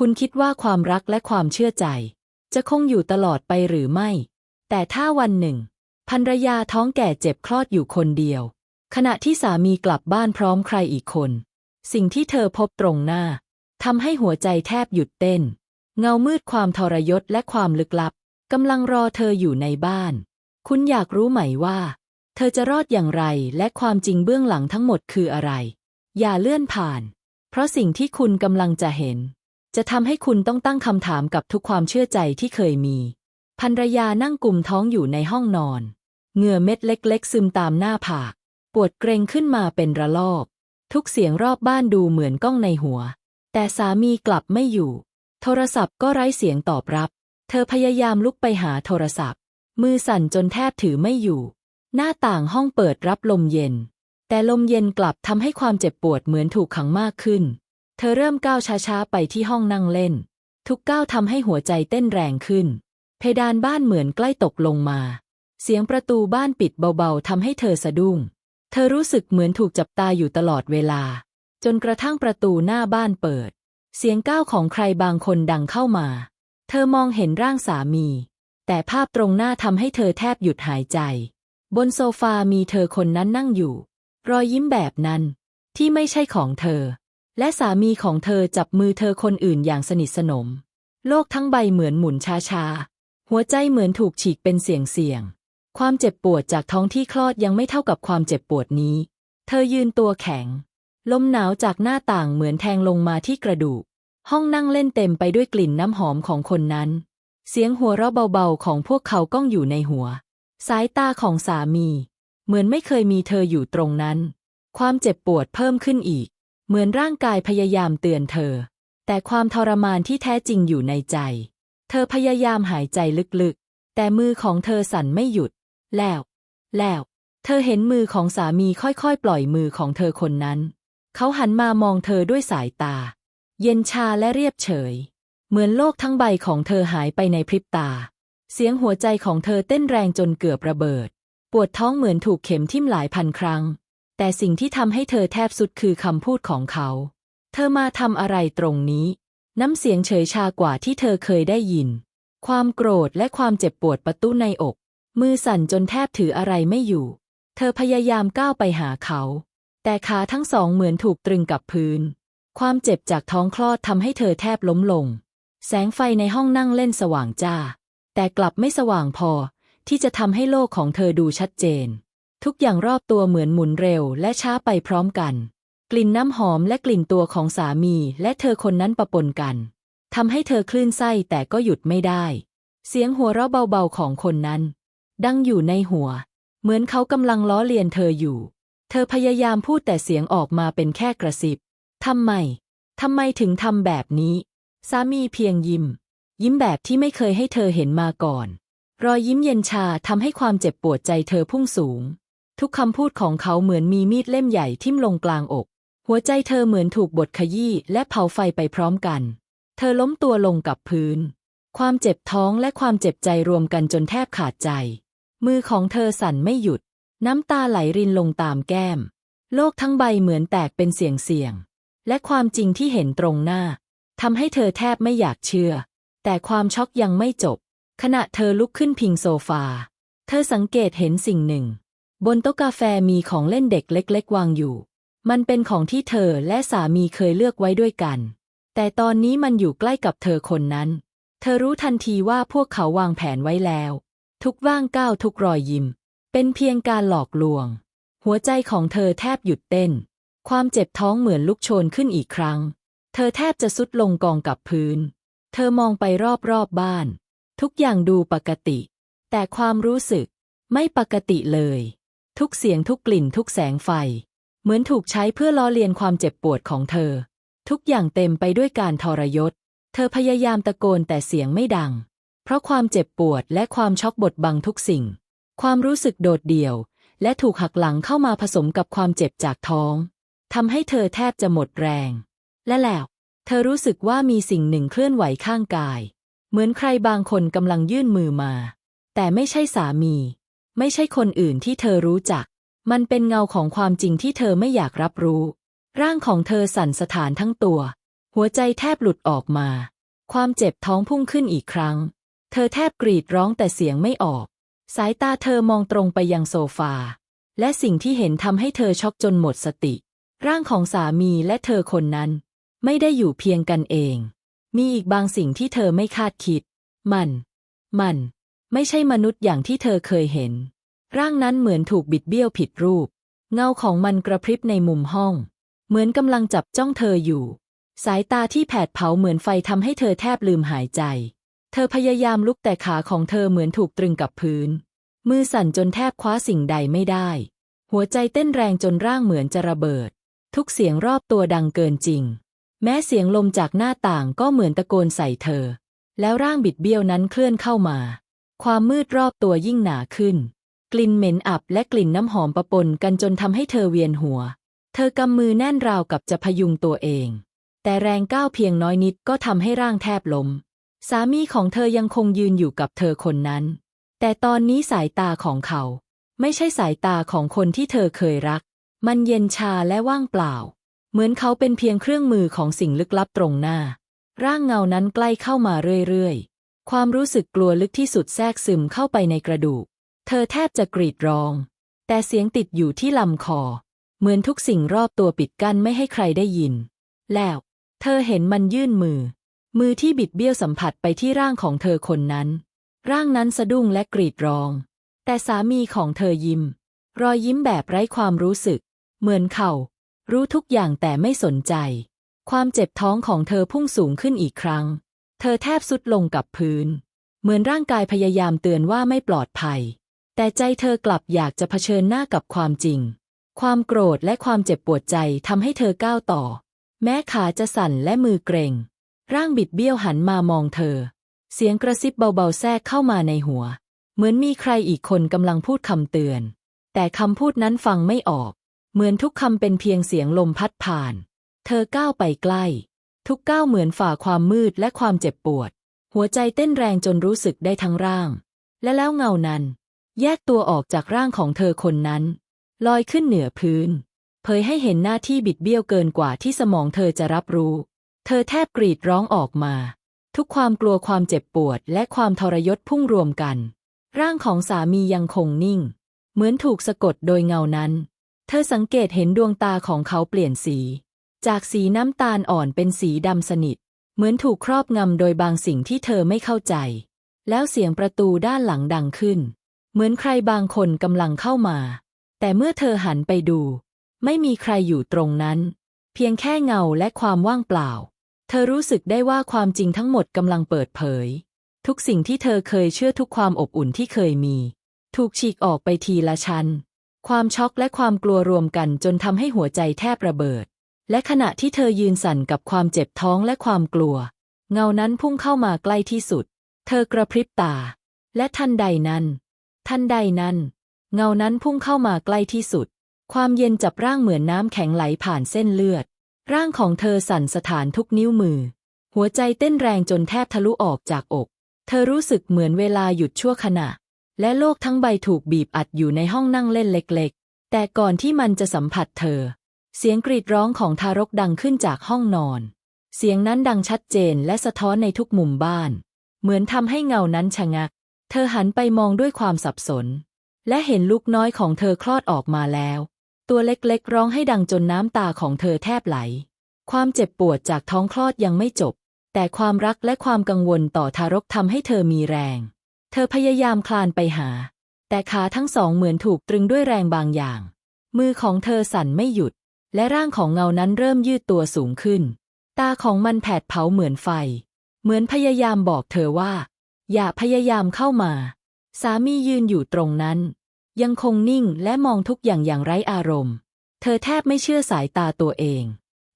คุณคิดว่าความรักและความเชื่อใจ จะคงอยู่ตลอดไปหรือไม่ แต่ถ้าวันหนึ่งภรรยาท้องแก่เจ็บคลอดอยู่คนเดียว ขณะที่สามีกลับบ้านพร้อมใครอีกคน สิ่งที่เธอพบตรงหน้าทำให้หัวใจแทบหยุดเต้น เงามืดความทรยศและความลึกลับกำลังรอเธออยู่ในบ้าน คุณอยากรู้ไหมว่า เธอจะรอดอย่างไรและความจริงเบื้องหลังทั้งหมดคืออะไร อย่าเลื่อนผ่าน เพราะสิ่งที่คุณกำลังจะเห็น จะทำให้คุณต้องตั้งคำถามกับทุกความเชื่อใจที่เคยมีภรรยานั่งกลุ่มท้องอยู่ในห้องนอน เหงื่อเม็ดเล็กๆ ซึมตามหน้าผาก ปวดเกรงขึ้นมาเป็นระลอก ทุกเสียงรอบบ้านดูเหมือนก้องในหัว แต่สามีกลับไม่อยู่ โทรศัพท์ก็ไร้เสียงตอบรับ เธอพยายามลุกไปหาโทรศัพท์ มือสั่นจนแทบถือไม่อยู่ หน้าต่างห้องเปิดรับลมเย็น แต่ลมเย็นกลับทำให้ความเจ็บปวดเหมือนถูกขังมากขึ้น เธอเริ่มก้าวช้าๆ ไปที่ห้องนั่งเล่น ทุกก้าวทำให้หัวใจเต้นแรงขึ้น เพดานบ้านเหมือนใกล้ตกลงมา เสียงประตูบ้านปิดเบาๆทำให้เธอสะดุ้ง เธอรู้สึกเหมือนถูกจับตาอยู่ตลอดเวลา จนกระทั่งประตูหน้าบ้านเปิด เสียงก้าวของใครบางคนดังเข้ามา เธอมองเห็นร่างสามี แต่ภาพตรงหน้าทำให้เธอแทบหยุดหายใจ บนโซฟามีเธอคนนั้นนั่งอยู่ รอยยิ้มแบบนั้นที่ไม่ใช่ของเธอ และสามีของเธอจับมือเธอคนอื่นอย่างสนิทสนม โลกทั้งใบเหมือนหมุนช้าๆ หัวใจเหมือนถูกฉีกเป็นเสียงเสียง ความเจ็บปวดจากท้องที่คลอดยังไม่เท่ากับความเจ็บปวดนี้ เธอยืนตัวแข็ง ลมหนาวจากหน้าต่างเหมือนแทงลงมาที่กระดูก ห้องนั่งเล่นเต็มไปด้วยกลิ่นน้ำหอมของคนนั้น เสียงหัวเราะเบาๆของพวกเขาก้องอยู่ในหัว สายตาของสามี เหมือนไม่เคยมีเธออยู่ตรงนั้น ความเจ็บปวดเพิ่มขึ้นอีก เหมือนร่างกายพยายามเตือนเธอ แต่ความทรมานที่แท้จริงอยู่ในใจ เธอพยายามหายใจลึกๆ แต่มือของเธอสั่นไม่หยุด แล้ว แล้ว เธอเห็นมือของสามีค่อยๆ ปล่อยมือของเธอคนนั้น เขาหันมามองเธอด้วยสายตา เย็นชาและเรียบเฉย เหมือนโลกทั้งใบของเธอหายไปในพริบตา เสียงหัวใจของเธอเต้นแรงจนเกือบระเบิด ปวดท้องเหมือนถูกเข็มทิ่มหลายพันครั้ง แต่สิ่งที่ทำให้เธอแทบสุดคือคำพูดของเขา เธอมาทำอะไรตรงนี้ น้ำเสียงเฉยชากว่าที่เธอเคยได้ยิน ความโกรธและความเจ็บปวดประตุ้ในอก มือสั่นจนแทบถืออะไรไม่อยู่ เธอพยายามก้าวไปหาเขา แต่ขาทั้งสองเหมือนถูกตรึงกับพื้น ความเจ็บจากท้องคลอดทำให้เธอแทบล้มลง แสงไฟในห้องนั่งเล่นสว่างจ้า แต่กลับไม่สว่างพอที่จะทำให้โลกของเธอดูชัดเจน ทุกอย่างรอบตัวเหมือนหมุนเร็วและช้าไปพร้อมกัน กลิ่นน้ำหอมและกลิ่นตัวของสามีและเธอคนนั้นปะปนกันทำให้เธอคลื่นไส้แต่ก็หยุดไม่ได้ เสียงหัวเราะเบาๆของคนนั้น ดังอยู่ในหัว เหมือนเขากำลังล้อเลียนเธออยู่ เธอพยายามพูดแต่เสียงออกมาเป็นแค่กระซิบทำไมทำไมถึงทำแบบนี้ สามีเพียงยิ้ม ยิ้มแบบที่ไม่เคยให้เธอเห็นมาก่อน รอยยิ้มเย็นชาทำให้ความเจ็บปวดใจเธอพุ่งสูง ทุกคำพูดของเขาเหมือนมีมีดเล่มใหญ่ทิ่มลงกลางอก หัวใจเธอเหมือนถูกบดขยี้และเผาไฟไปพร้อมกัน เธอล้มตัวลงกับพื้น ความเจ็บท้องและความเจ็บใจรวมกันจนแทบขาดใจ มือของเธอสั่นไม่หยุด น้ำตาไหลรินลงตามแก้ม โลกทั้งใบเหมือนแตกเป็นเสียงเสียง และความจริงที่เห็นตรงหน้าทำให้เธอแทบไม่อยากเชื่อ แต่ความช็อกยังไม่จบ ขณะเธอลุกขึ้นพิงโซฟา เธอสังเกตเห็นสิ่งหนึ่ง บนโต๊ะกาแฟมีของเล่นเด็กเล็ก ๆ วางอยู่ มันเป็นของที่เธอและสามีเคยเลือกไว้ด้วยกัน แต่ตอนนี้มันอยู่ใกล้กับเธอคนนั้น เธอรู้ทันทีว่าพวกเขาวางแผนไว้แล้ว ทุกว่างก้าวทุกรอยยิ้ม เป็นเพียงการหลอกลวง หัวใจของเธอแทบหยุดเต้น ความเจ็บท้องเหมือนลุกโชนขึ้นอีกครั้ง เธอแทบจะสุดลงกองกับพื้น เธอมองไปรอบๆบบ้าน ทุกอย่างดูปกติ แต่ความรู้สึกไม่ปกติเลย ทุกเสียงทุกกลิ่นทุกแสงไฟ เหมือนถูกใช้เพื่อล้อเลียนความเจ็บปวดของเธอ ทุกอย่างเต็มไปด้วยการทรยศ เธอพยายามตะโกนแต่เสียงไม่ดัง เพราะความเจ็บปวดและความช็อกบดบังทุกสิ่ง ความรู้สึกโดดเดี่ยว และถูกหักหลังเข้ามาผสมกับความเจ็บจากท้องทำให้เธอแทบจะหมดแรง และแล้ว เธอรู้สึกว่ามีสิ่งหนึ่งเคลื่อนไหวข้างกาย เหมือนใครบางคนกำลังยื่นมือมา แต่ไม่ใช่สามี ไม่ใช่คนอื่นที่เธอรู้จัก มันเป็นเงาของความจริงที่เธอไม่อยากรับรู้ ร่างของเธอสั่นสะท้านทั้งตัว หัวใจแทบหลุดออกมา ความเจ็บท้องพุ่งขึ้นอีกครั้ง เธอแทบกรีดร้องแต่เสียงไม่ออก สายตาเธอมองตรงไปยังโซฟา และสิ่งที่เห็นทำให้เธอช็อกจนหมดสติ ร่างของสามีและเธอคนนั้น ไม่ได้อยู่เพียงกันเอง มีอีกบางสิ่งที่เธอไม่คาดคิด มัน มัน ไม่ใช่มนุษย์อย่างที่เธอเคยเห็น ร่างนั้นเหมือนถูกบิดเบี้ยวผิดรูป เงาของมันกระพริบในมุมห้อง เหมือนกำลังจับจ้องเธออยู่ สายตาที่แผดเผาเหมือนไฟทำให้เธอแทบลืมหายใจ เธอพยายามลุกแต่ขาของเธอเหมือนถูกตรึงกับพื้น มือสั่นจนแทบคว้าสิ่งใดไม่ได้ หัวใจเต้นแรงจนร่างเหมือนจะระเบิด ทุกเสียงรอบตัวดังเกินจริง แม้เสียงลมจากหน้าต่างก็เหมือนตะโกนใส่เธอ แล้วร่างบิดเบี้ยวนั้นเคลื่อนเข้ามา ความมืดรอบตัวยิ่งหนาขึ้น กลิ่นเหม็นอับและกลิ่นน้ำหอมปะปนกันจนทำให้เธอเวียนหัว เธอกำมือแน่นราวกับจะพยุงตัวเอง แต่แรงก้าวเพียงน้อยนิดก็ทำให้ร่างแทบล้มสามีของเธอยังคงยืนอยู่กับเธอคนนั้น แต่ตอนนี้สายตาของเขา ไม่ใช่สายตาของคนที่เธอเคยรัก มันเย็นชาและว่างเปล่า เหมือนเขาเป็นเพียงเครื่องมือของสิ่งลึกลับตรงหน้า ร่างเงานั้นใกล้เข้ามาเรื่อยๆ ความรู้สึกกลัวลึกที่สุดแทรกซึมเข้าไปในกระดูก เธอแทบจะกรีดร้อง แต่เสียงติดอยู่ที่ลำคอ เหมือนทุกสิ่งรอบตัวปิดกั้นไม่ให้ใครได้ยิน แล้ว เธอเห็นมันยื่นมือ มือที่บิดเบี้ยวสัมผัสไปที่ร่างของเธอคนนั้น ร่างนั้นสะดุ้งและกรีดร้อง แต่สามีของเธอยิ้ม รอยยิ้มแบบไร้ความรู้สึก เหมือนเขา รู้ทุกอย่างแต่ไม่สนใจ ความเจ็บท้องของเธอพุ่งสูงขึ้นอีกครั้ง เธอแทบสุดลงกับพื้น เหมือนร่างกายพยายามเตือนว่าไม่ปลอดภัย แต่ใจเธอกลับอยากจะเผชิญหน้ากับความจริง ความโกรธและความเจ็บปวดใจทำให้เธอก้าวต่อ แม้ขาจะสั่นและมือเกร็ง ร่างบิดเบี้ยวหันมามองเธอ เสียงกระซิบเบาๆแทรกเข้ามาในหัว เหมือนมีใครอีกคนกำลังพูดคำเตือน แต่คำพูดนั้นฟังไม่ออก เหมือนทุกคำเป็นเพียงเสียงลมพัดผ่าน เธอก้าวไปใกล้ ทุกก้าวเหมือนฝ่าความมืดและความเจ็บปวด หัวใจเต้นแรงจนรู้สึกได้ทั้งร่าง และแล้วเงานั้น แยกตัวออกจากร่างของเธอคนนั้น ลอยขึ้นเหนือพื้น เผยให้เห็นหน้าที่บิดเบี้ยวเกินกว่าที่สมองเธอจะรับรู้ เธอแทบกรีดร้องออกมา ทุกความกลัวความเจ็บปวดและความทรยศพุ่งรวมกัน ร่างของสามียังคงนิ่ง เหมือนถูกสะกดโดยเงานั้น เธอสังเกตเห็นดวงตาของเขาเปลี่ยนสี จากสีน้ำตาลอ่อนเป็นสีดำสนิท เหมือนถูกครอบงำโดยบางสิ่งที่เธอไม่เข้าใจ แล้วเสียงประตูด้านหลังดังขึ้น เหมือนใครบางคนกำลังเข้ามา แต่เมื่อเธอหันไปดู ไม่มีใครอยู่ตรงนั้น เพียงแค่เงาและความว่างเปล่า เธอรู้สึกได้ว่าความจริงทั้งหมดกำลังเปิดเผย ทุกสิ่งที่เธอเคยเชื่อทุกความอบอุ่นที่เคยมี ถูกฉีกออกไปทีละชั้น ความช็อกและความกลัวรวมกันจนทำให้หัวใจแทบระเบิด และขณะที่เธอยืนสั่นกับความเจ็บท้องและความกลัว เงานั้นพุ่งเข้ามาใกล้ที่สุด เธอกระพริบตา และทันใดนั้น ทันใดนั้น เงานั้นพุ่งเข้ามาใกล้ที่สุด ความเย็นจับร่างเหมือนน้ำแข็งไหลผ่านเส้นเลือด ร่างของเธอสั่นสถานทุกนิ้วมือ หัวใจเต้นแรงจนแทบทะลุออกจากอก เธอรู้สึกเหมือนเวลาหยุดชั่วขณะ และโลกทั้งใบถูกบีบอัดอยู่ในห้องนั่งเล่นเล็ก ๆ แต่ก่อนที่มันจะสัมผัสเธอ เสียงกรีดร้องของทารกดังขึ้นจากห้องนอน เสียงนั้นดังชัดเจนและสะท้อนในทุกมุมบ้าน เหมือนทำให้เงานั้นชะงัก เธอหันไปมองด้วยความสับสน และเห็นลูกน้อยของเธอคลอดออกมาแล้ว ตัวเล็กๆ ร้องให้ดังจนน้ำตาของเธอแทบไหล ความเจ็บปวดจากท้องคลอดยังไม่จบ แต่ความรักและความกังวลต่อทารกทำให้เธอมีแรง เธอพยายามคลานไปหา แต่ขาทั้งสองเหมือนถูกตรึงด้วยแรงบางอย่าง มือของเธอสั่นไม่หยุด และร่างของเงานั้นเริ่มยืดตัวสูงขึ้น ตาของมันแผดเผาเหมือนไฟ เหมือนพยายามบอกเธอว่า อย่าพยายามเข้ามา สามียืนอยู่ตรงนั้น ยังคงนิ่งและมองทุกอย่างอย่างไร้อารมณ์ เธอแทบไม่เชื่อสายตาตัวเอง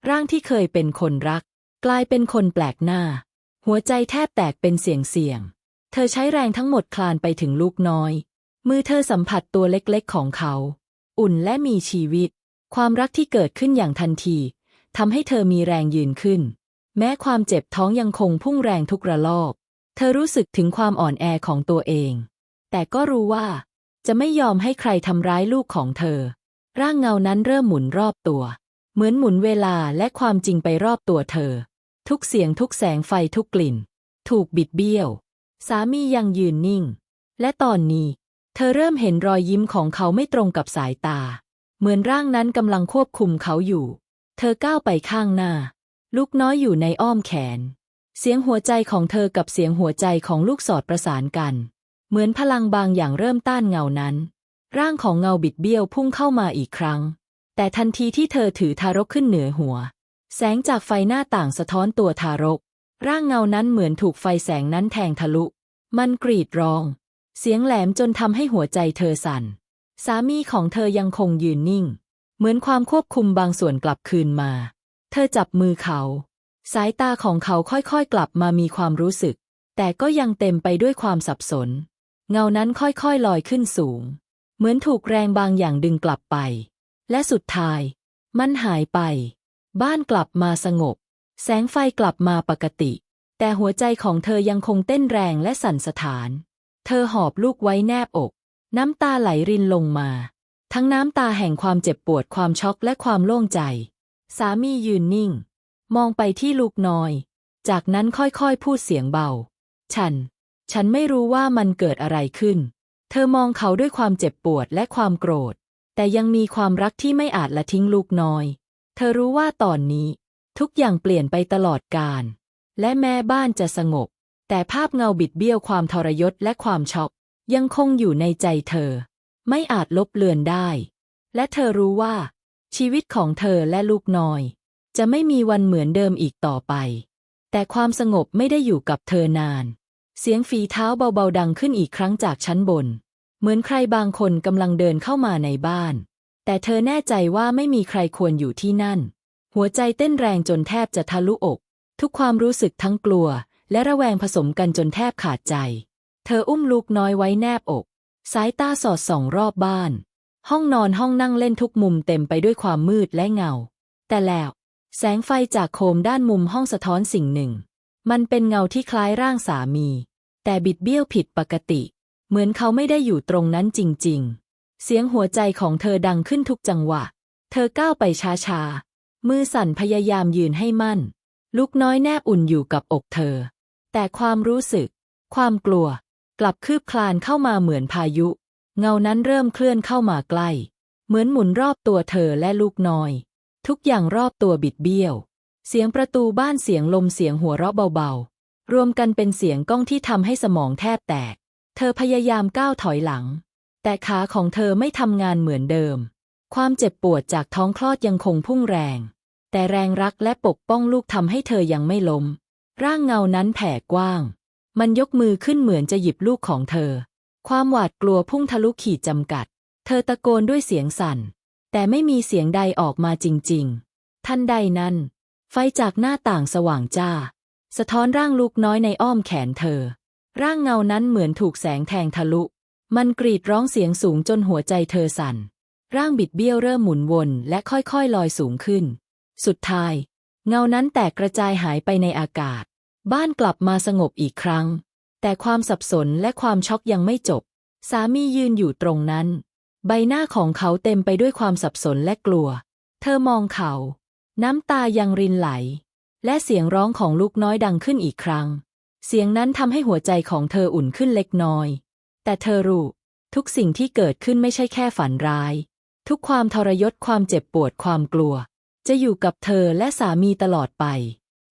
ร่างที่เคยเป็นคนรัก กลายเป็นคนแปลกหน้า หัวใจแทบแตกเป็นเสียงเสียง เธอใช้แรงทั้งหมดคลานไปถึงลูกน้อย มือเธอสัมผัสตัวเล็กๆของเขา อุ่นและมีชีวิต ความรักที่เกิดขึ้นอย่างทันทีทำให้เธอมีแรงยืนขึ้น แม้ความเจ็บท้องยังคงพุ่งแรงทุกระลอก เธอรู้สึกถึงความอ่อนแอของตัวเอง แต่ก็รู้ว่า จะไม่ยอมให้ใครทำร้ายลูกของเธอ ร่างเงานั้นเริ่มหมุนรอบตัว เหมือนหมุนเวลาและความจริงไปรอบตัวเธอ ทุกเสียงทุกแสงไฟทุกกลิ่น ถูกบิดเบี้ยว สามียังยืนนิ่ง และตอนนี้ เธอเริ่มเห็นรอยยิ้มของเขาไม่ตรงกับสายตา เหมือนร่างนั้นกำลังควบคุมเขาอยู่ เธอก้าวไปข้างหน้า ลูกน้อยอยู่ในอ้อมแขน เสียงหัวใจของเธอกับเสียงหัวใจของลูกสอดประสานกัน เหมือนพลังบางอย่างเริ่มต้านเงานั้น ร่างของเงาบิดเบี้ยวพุ่งเข้ามาอีกครั้ง แต่ทันทีที่เธอถือทารกขึ้นเหนือหัว แสงจากไฟหน้าต่างสะท้อนตัวทารก ร่างเงานั้นเหมือนถูกไฟแสงนั้นแทงทะลุ มันกรีดร้อง เสียงแหลมจนทำให้หัวใจเธอสั่น สามีของเธอยังคงยืนนิ่ง เหมือนความควบคุมบางส่วนกลับคืนมา เธอจับมือเขา สายตาของเขาค่อยๆกลับมามีความรู้สึก แต่ก็ยังเต็มไปด้วยความสับสน เงานั้นค่อยๆลอยขึ้นสูง เหมือนถูกแรงบางอย่างดึงกลับไป และสุดท้าย มันหายไป บ้านกลับมาสงบ แสงไฟกลับมาปกติ แต่หัวใจของเธอยังคงเต้นแรงและสั่นสะท้าน เธอหอบลูกไว้แนบอก น้ำตาไหลรินลงมา ทั้งน้ำตาแห่งความเจ็บปวดความช็อกและความโล่งใจ สามียืนนิ่ง มองไปที่ลูกน้อย จากนั้นค่อยๆ พูดเสียงเบา ฉัน ฉันไม่รู้ว่ามันเกิดอะไรขึ้น เธอมองเขาด้วยความเจ็บปวดและความโกรธ แต่ยังมีความรักที่ไม่อาจละทิ้งลูกน้อย เธอรู้ว่าตอนนี้ ทุกอย่างเปลี่ยนไปตลอดกาลและแม้บ้านจะสงบ แต่ภาพเงาบิดเบี้ยวความทรยศและความช็อก ยังคงอยู่ในใจเธอ ไม่อาจลบเลือนได้ และเธอรู้ว่า ชีวิตของเธอและลูกน้อย จะไม่มีวันเหมือนเดิมอีกต่อไป แต่ความสงบไม่ได้อยู่กับเธอนาน เสียงฝีเท้าเบาๆดังขึ้นอีกครั้งจากชั้นบน เหมือนใครบางคนกำลังเดินเข้ามาในบ้าน แต่เธอแน่ใจว่าไม่มีใครควรอยู่ที่นั่น หัวใจเต้นแรงจนแทบจะทะลุอก ทุกความรู้สึกทั้งกลัว และระแวงผสมกันจนแทบขาดใจ เธออุ้มลูกน้อยไว้แนบอก สายตาสอดส่องรอบบ้าน ห้องนอนห้องนั่งเล่นทุกมุมเต็มไปด้วยความมืดและเงา แต่แล้ว แสงไฟจากโคมด้านมุมห้องสะท้อนสิ่งหนึ่ง มันเป็นเงาที่คล้ายร่างสามี แต่บิดเบี้ยวผิดปกติ เหมือนเขาไม่ได้อยู่ตรงนั้นจริง ๆ เสียงหัวใจของเธอดังขึ้นทุกจังหวะ เธอก้าวไปช้าๆ มือสั่นพยายามยืนให้มั่น ลูกน้อยแนบอุ่นอยู่กับอกเธอ แต่ความรู้สึก ความกลัว กลับคืบคลานเข้ามาเหมือนพายุ เงานั้นเริ่มเคลื่อนเข้ามาใกล้ เหมือนหมุนรอบตัวเธอและลูกน้อย ทุกอย่างรอบตัวบิดเบี้ยว เสียงประตูบ้านเสียงลมเสียงหัวเราะเบาๆ รวมกันเป็นเสียงก้องที่ทำให้สมองแทบแตก เธอพยายามก้าวถอยหลัง แต่ขาของเธอไม่ทำงานเหมือนเดิม ความเจ็บปวดจากท้องคลอดยังคงพุ่งแรง แต่แรงรักและปกป้องลูกทำให้เธอยังไม่ล้ม ร่างเงานั้นแผ่กว้าง มันยกมือขึ้นเหมือนจะหยิบลูกของเธอ ความหวาดกลัวพุ่งทะลุขีดจำกัด เธอตะโกนด้วยเสียงสั่น แต่ไม่มีเสียงใดออกมาจริง ๆ ทันใดนั้น ไฟจากหน้าต่างสว่างจ้า สะท้อนร่างลูกน้อยในอ้อมแขนเธอ ร่างเงานั้นเหมือนถูกแสงแทงทะลุ มันกรีดร้องเสียงสูงจนหัวใจเธอสั่น ร่างบิดเบี้ยวเริ่มหมุนวนและค่อยๆลอยสูงขึ้น สุดท้าย เงานั้นแตกกระจายหายไปในอากาศ บ้านกลับมาสงบอีกครั้ง แต่ความสับสนและความช็อกยังไม่จบ สามียืนอยู่ตรงนั้น ใบหน้าของเขาเต็มไปด้วยความสับสนและกลัว เธอมองเขา น้ำตายังรินไหล และเสียงร้องของลูกน้อยดังขึ้นอีกครั้ง เสียงนั้นทำให้หัวใจของเธออุ่นขึ้นเล็กน้อย แต่เธอรู้ ทุกสิ่งที่เกิดขึ้นไม่ใช่แค่ฝันร้าย ทุกความทรยศความเจ็บปวดความกลัว จะอยู่กับเธอและสามีตลอดไป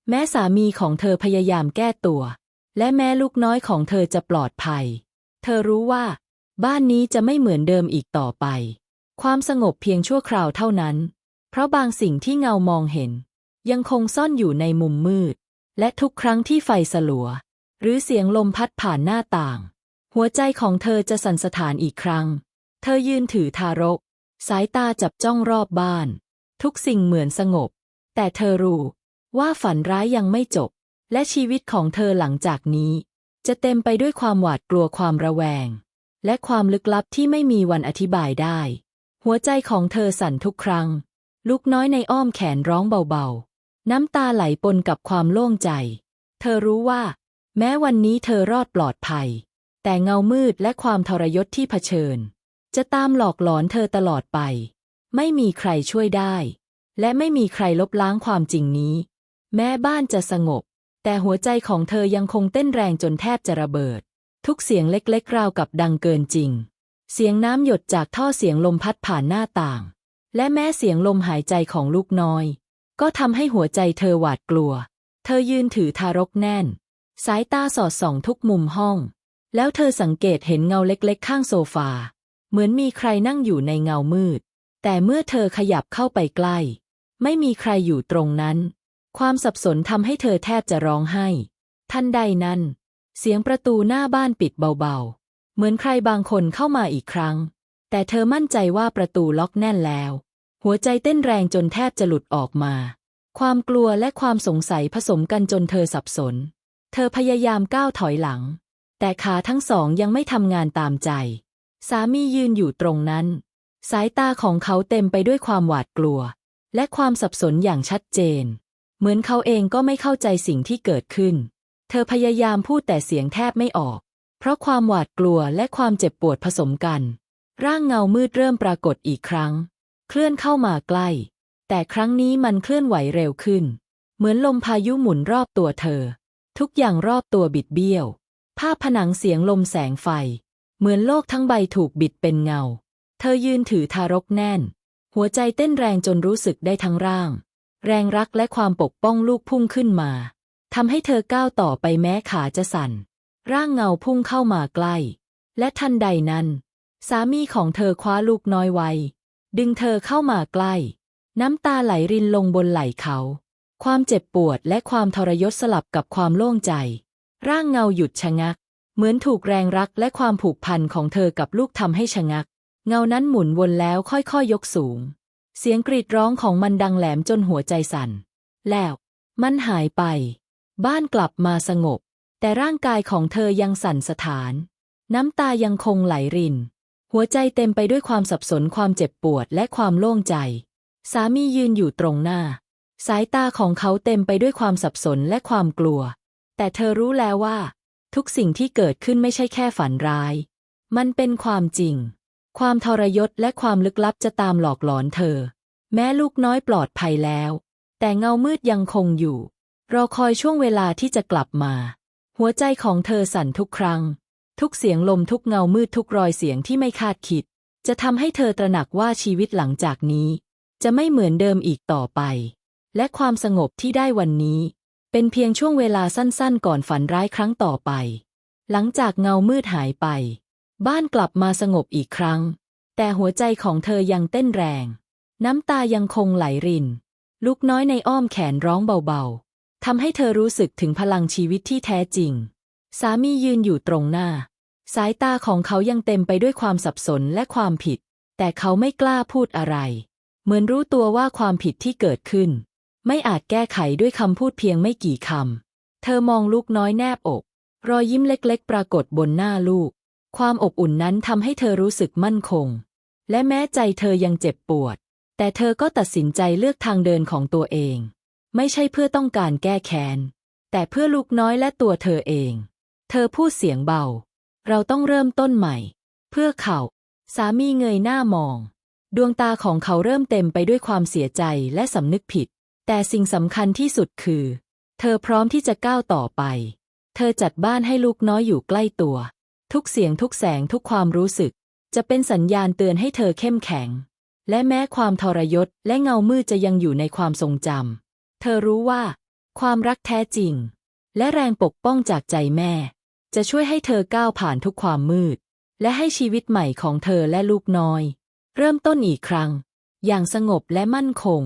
แม้สามีของเธอพยายามแก้ตัว และแม้ลูกน้อยของเธอจะปลอดภัย เธอรู้ว่า บ้านนี้จะไม่เหมือนเดิมอีกต่อไป ความสงบเพียงชั่วคราวเท่านั้น เพราะบางสิ่งที่เงามองเห็น ยังคงซ่อนอยู่ในมุมมืด และทุกครั้งที่ไฟสลัว หรือเสียงลมพัดผ่านหน้าต่าง หัวใจของเธอจะสั่นสะท้านอีกครั้ง เธอยืนถือทารก สายตาจับจ้องรอบบ้าน ทุกสิ่งเหมือนสงบ แต่เธอรู้ ว่าฝันร้ายยังไม่จบ และชีวิตของเธอหลังจากนี้ จะเต็มไปด้วยความหวาดกลัวความระแวง และความลึกลับที่ไม่มีวันอธิบายได้ หัวใจของเธอสั่นทุกครั้ง ลูกน้อยในอ้อมแขนร้องเบาๆ น้ำตาไหลปนกับความโล่งใจ เธอรู้ว่า แม้วันนี้เธอรอดปลอดภัย แต่เงามืดและความทรยศที่เผชิญ จะตามหลอกหลอนเธอตลอดไป ไม่มีใครช่วยได้และไม่มีใครลบล้างความจริงนี้ แม้บ้านจะสงบ แต่หัวใจของเธอยังคงเต้นแรงจนแทบจะระเบิด ทุกเสียงเล็กๆราวกับดังเกินจริง เสียงน้ำหยดจากท่อเสียงลมพัดผ่านหน้าต่าง และแม้เสียงลมหายใจของลูกน้อย ก็ทำให้หัวใจเธอหวาดกลัว เธอยืนถือทารกแน่น สายตาสอดส่องทุกมุมห้อง แล้วเธอสังเกตเห็นเงาเล็กๆ ข้างโซฟา เหมือนมีใครนั่งอยู่ในเงามืด แต่เมื่อเธอขยับเข้าไปใกล้ ไม่มีใครอยู่ตรงนั้น ความสับสนทำให้เธอแทบจะร้องไห้ ทันใดนั้น เสียงประตูหน้าบ้านปิดเบาๆ เหมือนใครบางคนเข้ามาอีกครั้ง แต่เธอมั่นใจว่าประตูล็อกแน่นแล้ว หัวใจเต้นแรงจนแทบจะหลุดออกมา ความกลัวและความสงสัยผสมกันจนเธอสับสน เธอพยายามก้าวถอยหลัง แต่ขาทั้งสองยังไม่ทำงานตามใจ สามียืนอยู่ตรงนั้น สายตาของเขาเต็มไปด้วยความหวาดกลัว และความสับสนอย่างชัดเจน เหมือนเขาเองก็ไม่เข้าใจสิ่งที่เกิดขึ้น เธอพยายามพูดแต่เสียงแทบไม่ออก เพราะความหวาดกลัวและความเจ็บปวดผสมกัน ร่างเงามืดเริ่มปรากฏอีกครั้ง เคลื่อนเข้ามาใกล้ แต่ครั้งนี้มันเคลื่อนไหวเร็วขึ้น เหมือนลมพายุหมุนรอบตัวเธอ ทุกอย่างรอบตัวบิดเบี้ยว ภาพผนังเสียงลมแสงไฟ เหมือนโลกทั้งใบถูกบิดเป็นเงา เธอยืนถือทารกแน่น หัวใจเต้นแรงจนรู้สึกได้ทั้งร่าง แรงรักและความปกป้องลูกพุ่งขึ้นมาทำให้เธอก้าวต่อไปแม้ขาจะสั่น ร่างเงาพุ่งเข้ามาใกล้ และทันใดนั้น สามีของเธอคว้าลูกน้อยไว้ ดึงเธอเข้ามาใกล้ น้ำตาไหลรินลงบนไหล่เขา ความเจ็บปวดและความทรยศสลับกับความโล่งใจ ร่างเงาหยุดชะงัก เหมือนถูกแรงรักและความผูกพันของเธอกับลูกทำให้ชะงัก เงานั้นหมุนวนแล้วค่อยๆยยกสูง เสียงกรีดร้องของมันดังแหลมจนหัวใจสั่น แล้ว มันหายไป บ้านกลับมาสงบ แต่ร่างกายของเธอยังสั่นสะท้าน น้ำตายังคงไหลริน หัวใจเต็มไปด้วยความสับสนความเจ็บปวดและความโล่งใจ สามียืนอยู่ตรงหน้า สายตาของเขาเต็มไปด้วยความสับสนและความกลัว แต่เธอรู้แล้วว่า ทุกสิ่งที่เกิดขึ้นไม่ใช่แค่ฝันร้าย มันเป็นความจริงความทรยศและความลึกลับจะตามหลอกหลอนเธอ แม้ลูกน้อยปลอดภัยแล้ว แต่เงามืดยังคงอยู่ รอคอยช่วงเวลาที่จะกลับมา หัวใจของเธอสั่นทุกครั้ง ทุกเสียงลมทุกเงามืดทุกรอยเสียงที่ไม่คาดคิด จะทำให้เธอตระหนักว่าชีวิตหลังจากนี้ จะไม่เหมือนเดิมอีกต่อไป และความสงบที่ได้วันนี้ เป็นเพียงช่วงเวลาสั้นๆ ก่อนฝันร้ายครั้งต่อไป หลังจากเงามืดหายไป บ้านกลับมาสงบอีกครั้ง แต่หัวใจของเธอยังเต้นแรง น้ำตายังคงไหลริน ลูกน้อยในอ้อมแขนร้องเบาๆ ทำให้เธอรู้สึกถึงพลังชีวิตที่แท้จริง สามียืนอยู่ตรงหน้า สายตาของเขายังเต็มไปด้วยความสับสนและความผิด แต่เขาไม่กล้าพูดอะไร เหมือนรู้ตัวว่าความผิดที่เกิดขึ้น ไม่อาจแก้ไขด้วยคำพูดเพียงไม่กี่คำ เธอมองลูกน้อยแนบอก รอยยิ้มเล็กๆ ปรากฏบนหน้าลูก ความอบอุ่นนั้นทำให้เธอรู้สึกมั่นคง และแม้ใจเธอยังเจ็บปวด แต่เธอก็ตัดสินใจเลือกทางเดินของตัวเอง ไม่ใช่เพื่อต้องการแก้แค้น แต่เพื่อลูกน้อยและตัวเธอเอง เธอพูดเสียงเบา เราต้องเริ่มต้นใหม่ เพื่อเขา สามีเงยหน้ามอง ดวงตาของเขาเริ่มเต็มไปด้วยความเสียใจและสำนึกผิด แต่สิ่งสำคัญที่สุดคือ เธอพร้อมที่จะก้าวต่อไป เธอจัดบ้านให้ลูกน้อยอยู่ใกล้ตัว ทุกเสียงทุกแสงทุกความรู้สึก จะเป็นสัญญาณเตือนให้เธอเข้มแข็ง และแม้ความทรยศและเงามืดจะยังอยู่ในความทรงจำ เธอรู้ว่า ความรักแท้จริง และแรงปกป้องจากใจแม่ จะช่วยให้เธอก้าวผ่านทุกความมืด และให้ชีวิตใหม่ของเธอและลูกน้อย เริ่มต้นอีกครั้ง อย่างสงบและมั่นคง